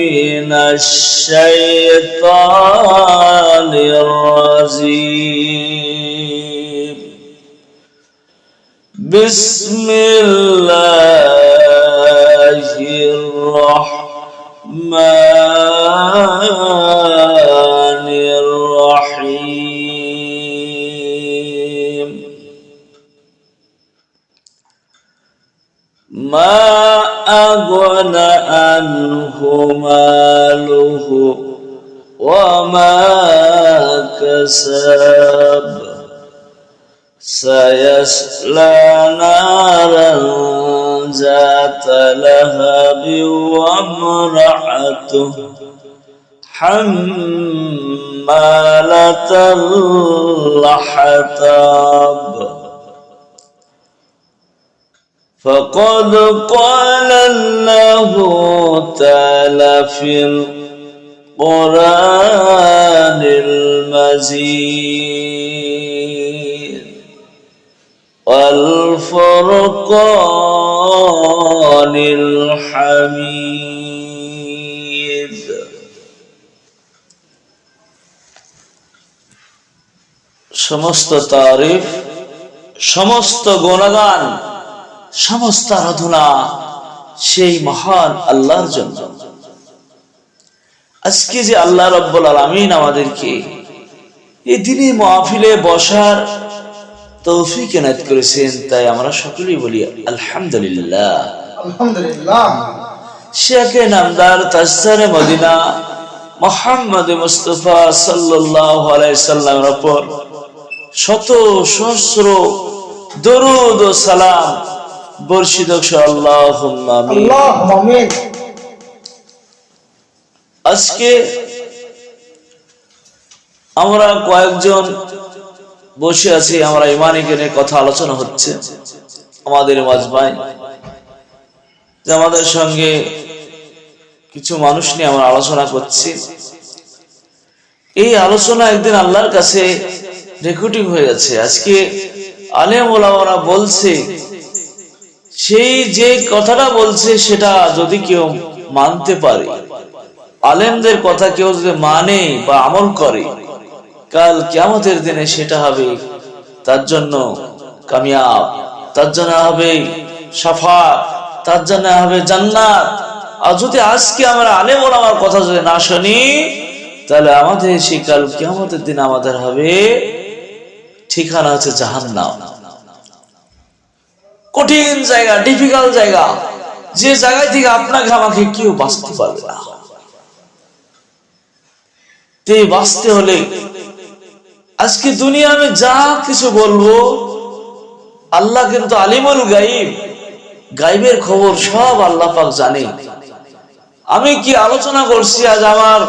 من الشيطان الرجيم بسم الله نارا ذات لهب وامرأته حمالة الحطب. فقد قال الله تعالى في القرآن المجيد والفرقان الحميد সমস্ত তারিফ সমস্ত গুণগান সমস্ত আরাধনা সেই মহান আল্লাহর জন্য আজকে যে আল্লাহ রব্বুল আলমিন আমাদেরকে এই দিনে মাহফিলে বসার তৌফিক এনায়ত করেছেন তাই আমরা সকলেই বলি আলহামদুলিল্লাহ। আলহামদুলিল্লাহ। শেখে নামদার মদিনা মোহাম্মদ মুস্তফা সাল্লাল্লাহু আলাইহি সাল্লামের উপর শত সহস্র দরুদ ও সালাম বর্ষিত আল্লাহুম্মা আমিন। আল্লাহ আমিন। আজকে আমরা কয়েকজন বসে আছি, আমরা ইমানিকে নিয়ে কথা আলোচনা হচ্ছে। আমাদের মাজমাই যে আমাদের সঙ্গে কিছু মানুষ নিয়ে আমরা আলোচনা করছি। এই আলোচনা একদিন আল্লাহর কাছে রেকর্ডিং হয়ে গেছে। আজকে আলেম ওলামারা বলছে, সেই যে কথাটা বলছে সেটা যদি কেউ মানতে পারে, আলেমদের কথা কেউ যদি মানে বা আমল করে কাল কিয়ামতের দিনে সেটা হবে। তার জন্য কামিয়াব, তার জন্য হবে সাফা তার জন্য হবে জান্নাত। আর যদি আজকে আমরা আলেম আমার কথা যদি না শুনি, তাহলে আমাদের সেই কাল কিয়ামতের দিন আমাদের হবে ঠিকানা হচ্ছে জাহান্নাম। কঠিন জায়গা ডিফিকাল্ট জায়গা। যে জায়গায় থেকে আপনাকে আমাকে কেউ বাঁচতে পারবে না। বাঁচতে হলে আজকে দুনিয়া আমি যা কিছু বলব, আল্লাহ কিন্তু আলিমুল গাইব। গাইবের খবর সব আল্লাহ পাক জানে। আমি কি আলোচনা করছি, আজ আমার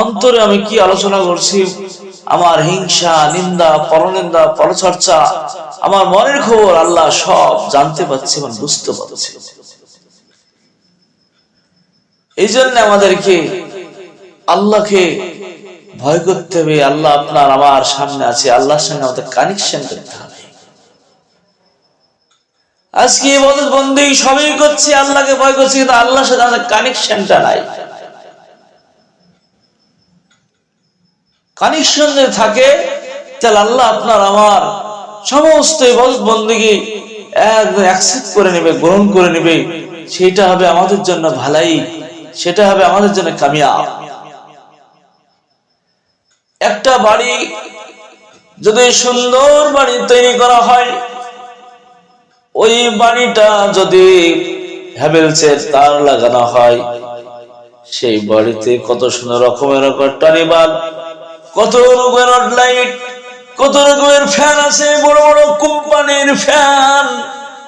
অন্তরে আমি কি আলোচনা করছি? আমার হিংসা, নিন্দা, পরনিন্দা, পরচর্চা, আমার মনের খবর আল্লাহ সব জানতে পারছে এবং বুঝতে পারছে। এই জন্য আমাদেরকে আল্লাহকে ভয় করতে হবে, আল্লাহ আপনার আমার সামনে আছে, আল্লাহর সঙ্গে আমাদের কানেকশন করতে হবে। আজকে বদল বন্দি সবই করছি, আল্লাহকে ভয় করছি, কিন্তু আল্লাহর সাথে আমাদের কানেকশনটা নাই। কানেকশন যদি থাকে, তাহলে আল্লাহ আপনার আমার সমস্ত ইবাদত বন্দিকে করে নেবে, গ্রহণ করে নেবে। সেটা হবে আমাদের জন্য ভালাই, সেটা হবে আমাদের জন্য কামিয়াব। একটা বাড়ি যদি সুন্দর বাড়ি তৈরি করা হয়, ওই বাড়িটা যদি হ্যাভেলসের তার লাগানো হয়, সেই বাড়িতে কত সুন্দর রকমের টানি বাল্ব, কত রকমের লাইট, কত রকমের ফ্যান আছে, বড় বড় কোম্পানির ফ্যান,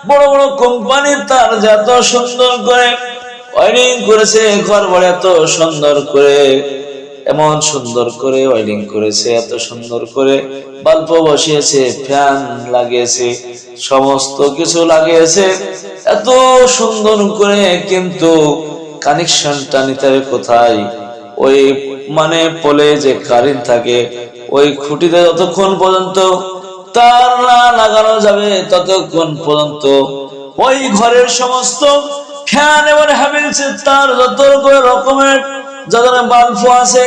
বড় বড় কোম্পানির তার যত সুন্দর করে ওয়ারিং করেছে, ঘর বাড়ি এত সুন্দর করে এমন সুন্দর করে ওয়েলিং করেছে, এত সুন্দর করে বাল্ব বসিয়েছে, ফ্যান লাগিয়েছে, সমস্ত কিছু লাগিয়েছে। এত সুন্দর করে কিন্তু কানেকশনটা নিতে হবে কোথায়? ওই মানে পোলে যে কারেন্ট থাকে, ওই খুঁটিতে যতক্ষণ পর্যন্ত তার না লাগানো যাবে, ততক্ষণ পর্যন্ত ওই ঘরের সমস্ত ফ্যান এবং হ্যাভেলসের তার যত রকমের যত বাল্ব আছে,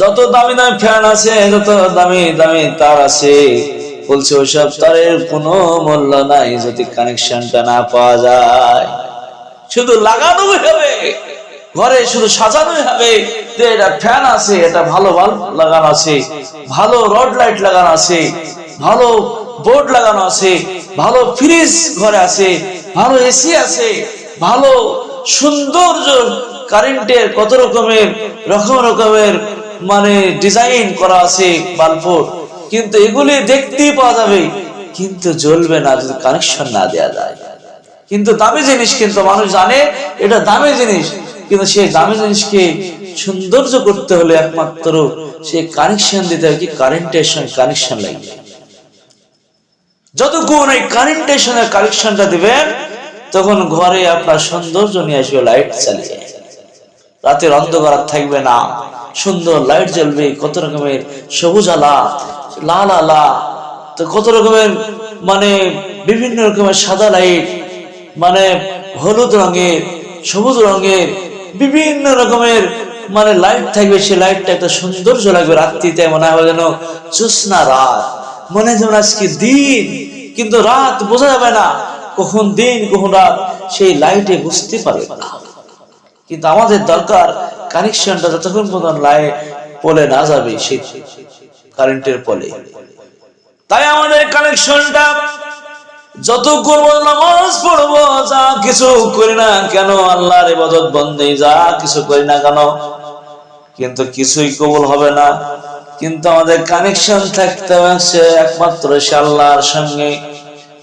যত দামি দামি ফ্যান আছে, যত দামি দামি তার আছে। বলছে ওইসব তারের কোনো মূল্য নাই যদি কানেকশনটা না পাওয়া যায়। শুধু লাগানো হবে, ঘরে শুধু সাজানোই হবে যে এটা ফ্যান আছে, এটা ভালো বাল্ব লাগানো আছে, ভালো রড লাইট লাগানো আছে, ভালো বোর্ড লাগানো আছে, ভালো ফ্রিজ ঘরে আছে, ভালো এসি আছে, ভালো সৌন্দর্য কারেন্টের কত রকমের, রকম রকমের মানে ডিজাইন করা আছে বাল্বর কিন্তু এগুলি দেখতেই পাওয়া যাবে, কিন্তু জ্বলবে না যদি কানেকশন না দেওয়া যায়। কিন্তু দামি জিনিস কিন্তু মানুষ জানে, এটা দামি জিনিস। কিন্তু সেই দামি জিনিসকে সৌন্দর্য করতে হলে একমাত্র সে কানেকশন দিতে হবে কি কারেন্টের সঙ্গে কানেকশন লাগবে যতক্ষণ এই কারেন্টের সঙ্গে কানেকশনটা দিবেন, তখন ঘরে আপনার সৌন্দর্য নিয়ে আসবে লাইট চালিয়ে। রাতের অন্ধকার থাকবে না। সুন্দর লাইট জ্বলবে, কত রকমের সবুজ আলা, লাল আলা, তো কত রকমের মানে বিভিন্ন রকমের সাদা লাইট মানে হলুদ রঙের, সবুজ রঙের, বিভিন্ন রকমের মানে লাইট থাকবে। সেই লাইটটা একটা সৌন্দর্য লাগবে রাত্রিতে, মনে হবে যেন জ্যোৎস্না রাত। মনে যেমন আজকে দিন, কিন্তু রাত বোঝা যাবে না কখন দিন, কখন রাত। সেই লাইটে বুঝতে পারবে না। কিন্তু আমাদের দরকার কানেকশনটা যতক্ষণ পর্যন্ত লাইট পলে না যাবে সেই কারেন্টের পলে তাই আমাদের কানেকশনটা কিছুই কবুল হবে না। কিন্তু আমাদের কানেকশন থাকতে সে একমাত্র সে আল্লাহর সঙ্গে।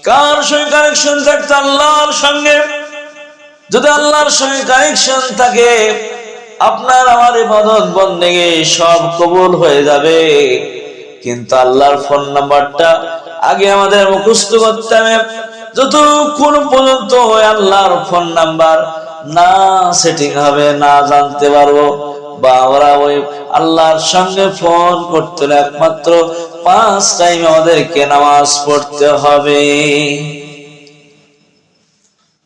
কার সঙ্গে কানেকশন থাকতে আল্লাহর সঙ্গে? যদি আল্লাহর সঙ্গে কানেকশন থাকে, আপনার আমার ইবাদত বন্দেগে সব কবুল হয়ে যাবে। কিন্তু আল্লাহর ফোন নাম্বারটা আগে আমাদের মুখস্থ করতে হবে। যতক্ষণ পর্যন্ত আল্লাহর ফোন নাম্বার না সেটিং হবে, না জানতে পারব, বা আমরা ওই আল্লাহর সঙ্গে ফোন করতে একমাত্র পাঁচ টাইম আমাদেরকে নামাজ পড়তে হবে।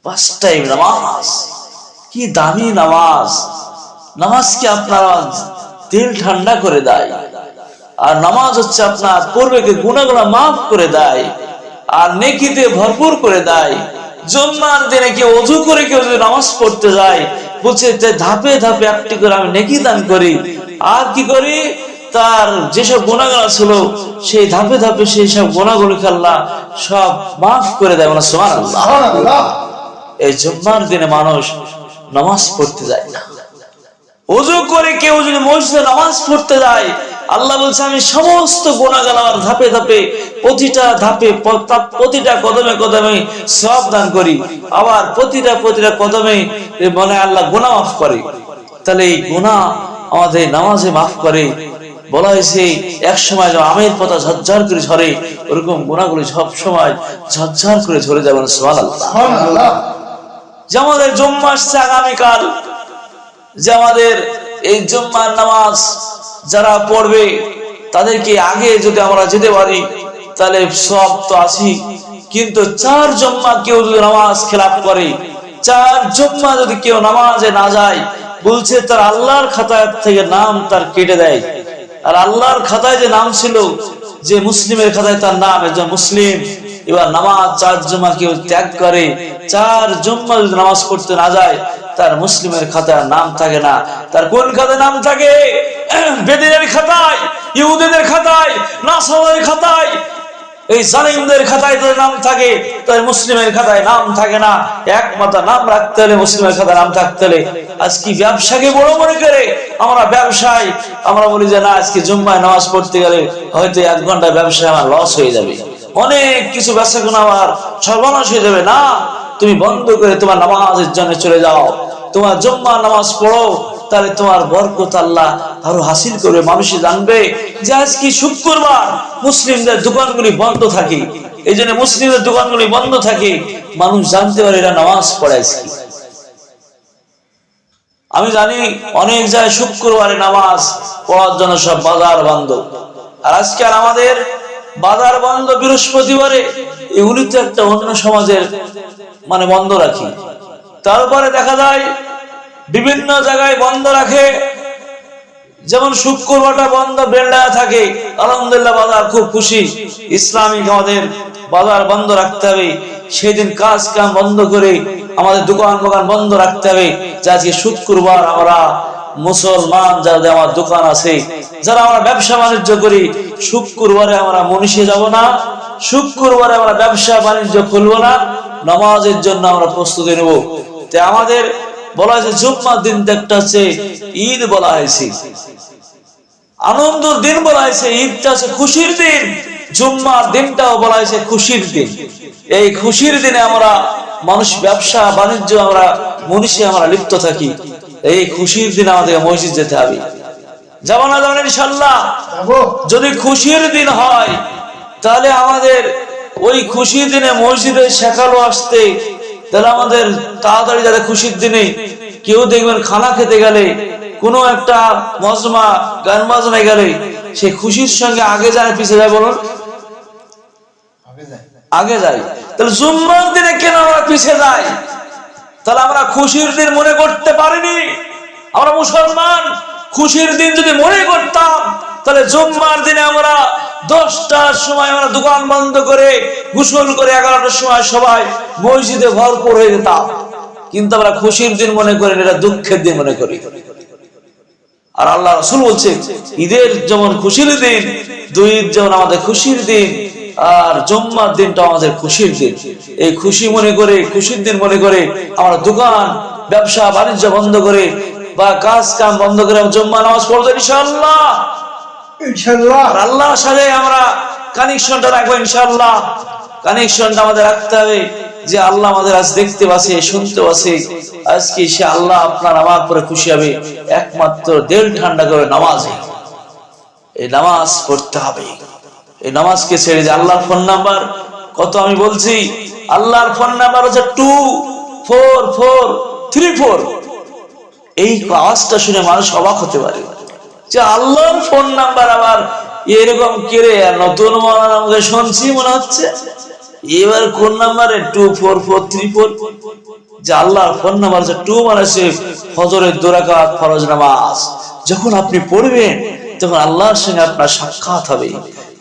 পাঁচ টাইম নামাজ। কি দামি নামাজ। নামাজ কি আপনার দিল ঠান্ডা করে দেয়। আর নামাজ হচ্ছে আপনার পূর্বেকে গুণাগুলা মাফ করে দেয়। আর নেকিতে ভরপুর করে দেয়। জম্মার দিনে করে কেউ যদি নামাজ পড়তে যায়, বলছে ধাপে ধাপে একটি করে আমি নেকি দান করি। আর কি করি? তার যেসব গুণাগুলা ছিল, সেই ধাপে ধাপে সেই সব গুণাগুলিকে আল্লাহ সব মাফ করে দেয়। মানে সোমান আল্লাহ এই জুম্মার দিনে মানুষ নামাজ পড়তে যায় না। অজু করে কেউ যদি মসজিদে নামাজ পড়তে যায়, আল্লাহ বলছে, আমি সমস্ত গোনাগাল আমার ধাপে ধাপে প্রতিটা ধাপে প্রতিটা কদমে কদমে সব দান করি। আবার প্রতিটা প্রতিটা কদমে মনে আল্লাহ গোনা মাফ করে। তাহলে এই গোনা আমাদের নামাজে মাফ করে। বলা হয়েছে, এক সময় যেমন আমের পাতা ঝরঝর করে ঝরে, ওরকম গোনাগুলি সব সময় ঝরঝর করে ঝরে যাবে সোয়াল আল্লাহ যে আমাদের জম্মা আসছে আগামীকাল, যে আমাদের এই জম্মার নামাজ যারা পড়বে, তাদেরকে আগে যদি আমরা যেতে পারি, তাহলে সব তো আছি কিন্তু চার জম্মা কেউ যদি নামাজ খেলাপ করে, চার জম্মা যদি কেউ নামাজে না যায়, বলছে তার আল্লাহর খাতায় থেকে নাম তার কেটে দেয়। আর আল্লাহর খাতায় যে নাম ছিল, যে মুসলিমের খাতায় তার নাম, একজন মুসলিম। এবার নামাজ চার জমা কেউ ত্যাগ করে, চার জম্মা যদি নামাজ পড়তে না যায়, তার মুসলিমের খাতায় নাম থাকে না। তার কোন খাতায় নাম থাকে? বেদিনের খাতায়, ইহুদিদের খাতায় নাসারের খাতায়। এই জালিমদের খাতায় তাদের নাম থাকে তাই মুসলিমের খাতায় নাম থাকে না। একমাত্র নাম রাখতে হলে মুসলিমের খাতায় নাম থাকতে হলে, আজ কি ব্যবসাকে বড় মনে করে? আমরা ব্যবসায়, আমরা বলি যে না, আজকে জুম্মায় নামাজ পড়তে গেলে হয়তো এক ঘণ্টা ব্যবসায় আমার লস হয়ে যাবে। অনেক কিছু ব্যবসা কোনো আমার সর্বনাশ হয়ে যাবে। না, তুমি বন্ধ করে তোমার নামাজের জন্য চলে যাও। তোমার জুম্মার নামাজ পড়ো, তাহলে তোমার বরকত আল্লাহ আরও হাসিল করে মানুষই জানবে যে আজকে শুক্রবার মুসলিমদের দোকানগুলি বন্ধ থাকে। এই জন্য মুসলিমদের দোকানগুলি বন্ধ থাকে। মানুষ জানতে পারে এরা নামাজ পড়াইছে আমি জানি অনেক জায়গায় শুক্রবারে নামাজ পড়ার জন্য সব বাজার বন্ধ। আর আজকে আর আমাদের বাজার বন্ধ বৃহস্পতিবারে, এগুলি তো একটা অন্য সমাজের মানে বন্ধ রাখি। তারপরে দেখা যায়, বিভিন্ন জায়গায় বন্ধ রাখে। যেমন শুক্রবারটা বন্ধ বেল্লা থাকে, আলহামদুলিল্লাহ বাজার খুব খুশি। ইসলামিক আমাদের বাজার বন্ধ রাখতে হবে। সেদিন কাজ কাম বন্ধ করে আমাদের দোকান দোকান বন্ধ রাখতে হবে। যে আজকে শুক্রবার আমরা মুসলমান যাদের আমার দোকান আছে, যারা আমরা ব্যবসা বাণিজ্য করি, শুক্রবারে আমরা মনীষে যাব না, শুক্রবারে আমরা ব্যবসা বাণিজ্য খুলবো না, নামাজের জন্য আমরা প্রস্তুতি নেব। তাই আমাদের বলা হয়েছে, জুম্মার দিন একটা হচ্ছে ঈদ বলা হয়েছে। আনন্দের দিন বলা হয়েছে, ঈদটা হচ্ছে খুশির দিন, জুম্মার দিনটাও বলা হয়েছে খুশির দিন। এই খুশির দিনে আমরা মানুষ ব্যবসা বাণিজ্য আমরা মনীষে আমরা লিপ্ত থাকি। এই খুশির দিনে আমাদের মসজিদ যেতে হবে। যাব না যাবেন ইনশাল্লাহ যদি খুশির দিন হয় তাহলে আমাদের ওই খুশির দিনে মসজিদে শেখালো আসতে তাহলে আমাদের তাড়াতাড়ি যাতে খুশির দিনে কেউ দেখবেন খানা খেতে গেলে কোনো একটা মজমা গান বাজনায় গেলে সে খুশির সঙ্গে আগে যায় পিছিয়ে যায় বলুন। আগে যাই তাহলে জুম্মার দিনে কেন আমরা পিছিয়ে যাই? তাহলে আমরা খুশির দিন মনে করতে পারিনি। আমরা মুসলমান, খুশির দিন যদি মনে করতাম, তাহলে জুম্মার দিনে আমরা দশটার সময় আমরা দোকান বন্ধ করে, গোসল করে এগারোটার সময় সবাই মসজিদে ভরপুর হয়ে যেতাম। কিন্তু আমরা খুশির দিন মনে করি এটা দুঃখের দিন মনে করি। আর আল্লাহ রসুল বলছে, ঈদের যেমন খুশির দিন দুই যেমন আমাদের খুশির দিন আর জম্মার দিনটা আমাদের খুশির দিন। এই খুশি মনে করে খুশির দিন মনে করে আমরা দোকান ব্যবসা বাণিজ্য বন্ধ করে বা কাজ কাম বন্ধ করে জম্মা নামাজ পড়ব ইনশাল্লাহ ইনশাল্লাহ আর সাথে আমরা কানেকশনটা রাখব ইনশাল্লাহ কানেকশনটা আমাদের রাখতে হবে যে আল্লাহ আমাদের আজ দেখতে পাচ্ছে শুনতে পাচ্ছে। আজকে সে আল্লাহ আপনার আমার পরে খুশি হবে। একমাত্র দেল ঠান্ডা করে নামাজে। এই নামাজ পড়তে হবে। এই নামাজকে ছেড়ে যে আল্লাহর ফোন নাম্বার। কত আমি বলছি, আল্লাহর ফোন নাম্বার হচ্ছে two four four three four. এই আওয়াজটা শুনে মানুষ অবাক হতে পারে যে আল্লাহর ফোন নাম্বার আবার এরকম কেড়ে নতুন আমাকে শুনছি মনে হচ্ছে। এবার কোন নাম্বারে? Two four four three four. যে আল্লাহর ফোন নাম্বার আছে টু মানে সে ফজরের দোরাকাত, ফরজ নামাজ। যখন আপনি পড়বেন, তখন আল্লাহর সঙ্গে আপনার সাক্ষাৎ হবে।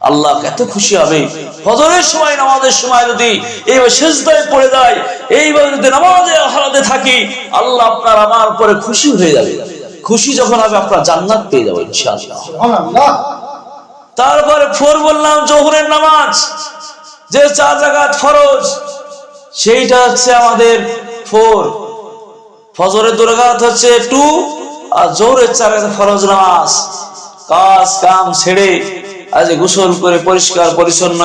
আল্লাহ এত খুশি হবে। ফজরের সময় নামাজের সময় যদি এইভাবে শেষদায় পড়ে যায় এইভাবে যদি নামাজে হারাতে থাকি আল্লাহ আপনার আমার পরে খুশি হয়ে যাবে। খুশি যখন হবে আপনার জান্নাত পেয়ে যাব ইনশাআল্লাহ। তারপরে ফোর বললাম জোহরের নামাজ যে চার জাগাত ফরজ সেইটা হচ্ছে আমাদের ফোর ফজরের দুরাঘাত হচ্ছে টু আর জোহরের চার ফরজ নামাজ। কাজ কাম ছেড়ে আজ গোসল করে পরিষ্কার, পরিচ্ছন্ন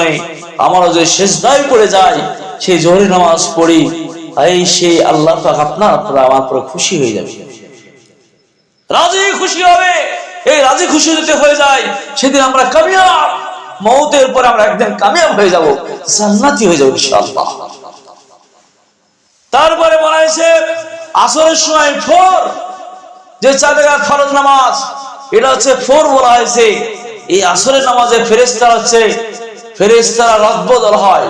আমারও যে শেষ দায় পড়ে যায়, সেই জোহরের নামাজ পড়ি, এই সেই আল্লাহ পাক আপনার আপনারা আমার পরে খুশি হয়ে যাবে। রাজি খুশি হবে, এই রাজি খুশি যদি হয়ে যায়, সেদিন আমরা কামিয়াব, মৌতের পরে আমরা একদিন কামিয়াব হয়ে যাব, জান্নাতি হয়ে যাব ইনশাআল্লাহ। তারপরে বলা হয়েছে, আসরের সময় ফোর, যে জায়গার ফরজ নামাজ, এটা হচ্ছে ফোর বলা হয়েছে। এই আসরের নামাজে ফেরেস্তারা হচ্ছে ফেরেস্তারা রদবদল হয়।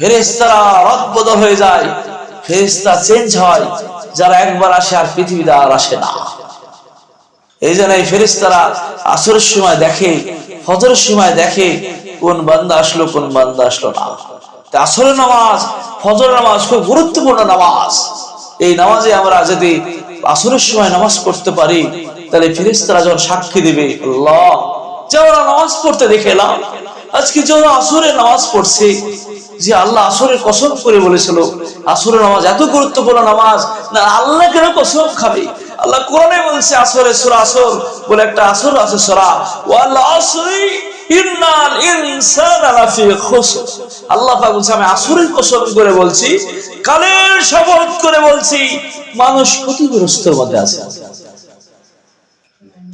ফেরেস্তারা রদবদল হয়ে যায় ফেরেস্তা চেঞ্জ হয়, যারা একবার আসে আর পৃথিবীতে আর আসে না। এই জন্য এই ফেরেস্তারা আসরের সময় দেখে, ফজরের সময় দেখে কোন বান্দা আসলো, কোন বান্দা আসলো না। আসরের নামাজ ফজর নামাজ খুব গুরুত্বপূর্ণ নামাজ। এই নামাজে আমরা যদি আসরের সময় নামাজ পড়তে পারি, তাহলে ফেরেস্তারা যখন সাক্ষী দিবে, আল্লাহ যে নামাজ পড়তে দেখে এলাম। আজকে আসরে নামাজ পড়ছে, যে আল্লাহ আসরের কসম করে বলেছিল, আসরের নামাজ এত গুরুত্বপূর্ণ নামাজ, না আল্লাহ কেন কসম খাবে? আল্লাহ কোরআনে বলছে, আসরে সুরা আসর বলে একটা আসর আছে খুসর। আল্লাহ বলছে, আমি আসরের কসম করে বলছি কালের শপথ করে বলছি, মানুষ ক্ষতিগ্রস্ত মধ্যে আছে।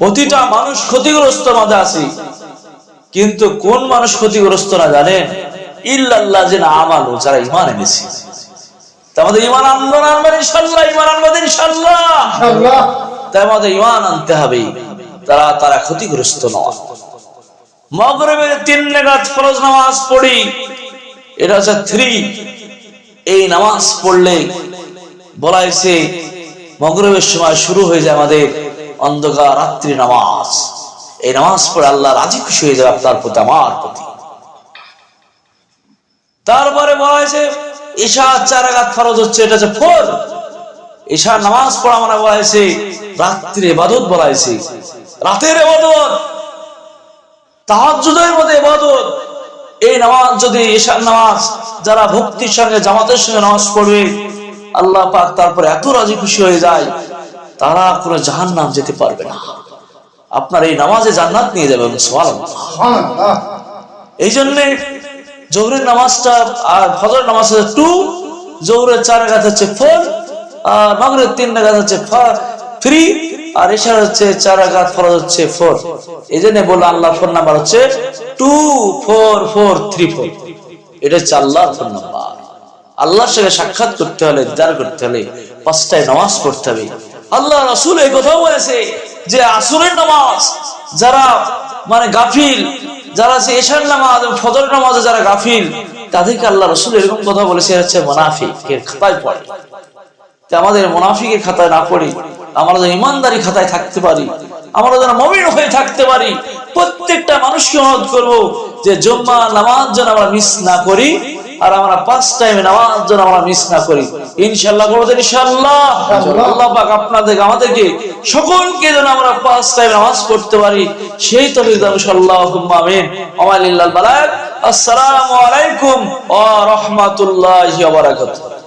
প্রতিটা মানুষ ক্ষতিগ্রস্ত মাঝে আছে। কিন্তু কোন মানুষ ক্ষতিগ্রস্ত না জানেন ইল্লাল্লাহ যে না আমালো যারা ইমান এনেছে। তা আমাদের ইমান আনলো না আনবেন ইনশাল্লাহ ইমান আনবেন ইনশাল্লাহ। তাই আমাদের ইমান আনতে হবে। তারা তারা ক্ষতিগ্রস্ত নয়। মগরবের তিন নাগাদ ফরজ নামাজ পড়ি। এটা হচ্ছে থ্রি এই নামাজ পড়লে বলা হয়েছে মগরবের সময় শুরু হয়ে যায় আমাদের। অন্ধকার রাত্রি নামাজ। এই নামাজ পড়ে আল্লাহ রাজি খুশি হয়ে যাবে আপনার প্রতি, আমার প্রতি। তারপরে বলা হয়েছে ঈশা চার আঘাত ফরজ হচ্ছে, এটা হচ্ছে ফোর ঈশা নামাজ পড়া মানে বলা হয়েছে রাত্রে এবাদত বলা হয়েছে। রাতের এবাদত তাহাজ্জুদের মধ্যে এবাদত এই নামাজ যদি ঈশার নামাজ, যারা ভক্তির সঙ্গে জামাতের সঙ্গে নামাজ পড়বে, আল্লাহ পাক তারপরে এত রাজি খুশি হয়ে যায় তারা কোনো জাহান নাম যেতে পারবে না। আপনার এই নামাজে জান্নাত নিয়ে যাবেন সোয়াল এই জন্যে জোহরের নামাজটা আর ফজর নামাজ হচ্ছে টু জোহরের চার গাছ হচ্ছে ফোর আর মাগরের তিন গাছ হচ্ছে থ্রি আর এশার হচ্ছে চার গাছ ফরজ হচ্ছে ফোর এই জন্য বলল আল্লাহ ফোন নাম্বার হচ্ছে two four four three four এটা হচ্ছে আল্লাহর ফোন নাম্বার আল্লাহর সঙ্গে সাক্ষাৎ করতে হলে দিদার করতে হলে পাঁচটায় নামাজ পড়তে হবে। আল্লাহ রসুল এই কথাও বলেছে যে আসরের নামাজ যারা মানে গাফিল, যারা আছে এশার নামাজ ফজর নামাজে যারা গাফিল, তাদেরকে আল্লাহ রসুল এরকম কথা বলেছে হচ্ছে মোনাফিক এর খাতায় পড়ে। আমাদের মোনাফিকের খাতায় না পড়ি, আমরা যেন ইমানদারি খাতায় থাকতে পারি, আমরা যেন মমিন হয়ে থাকতে পারি, প্রত্যেকটা মানুষকে অনুরোধ করব যে জম্মা নামাজ যেন আমরা মিস না করি। আর আমরা পাঁচ টাইমে নামাজ যেন আমরা মিস না করি। ইনশাল্লাহ করব ইনশাল্লাহ আল্লাহ পাক আপনাদের আমাদেরকে সকলকে যেন আমরা পাঁচ টাইম নামাজ পড়তে পারি। সেই তো ইনশাল্লাহ আমিন। আমালিল্লাহ বালাক আসসালামু আলাইকুম ওয়া রাহমাতুল্লাহি ওয়া বারাকাতুহু।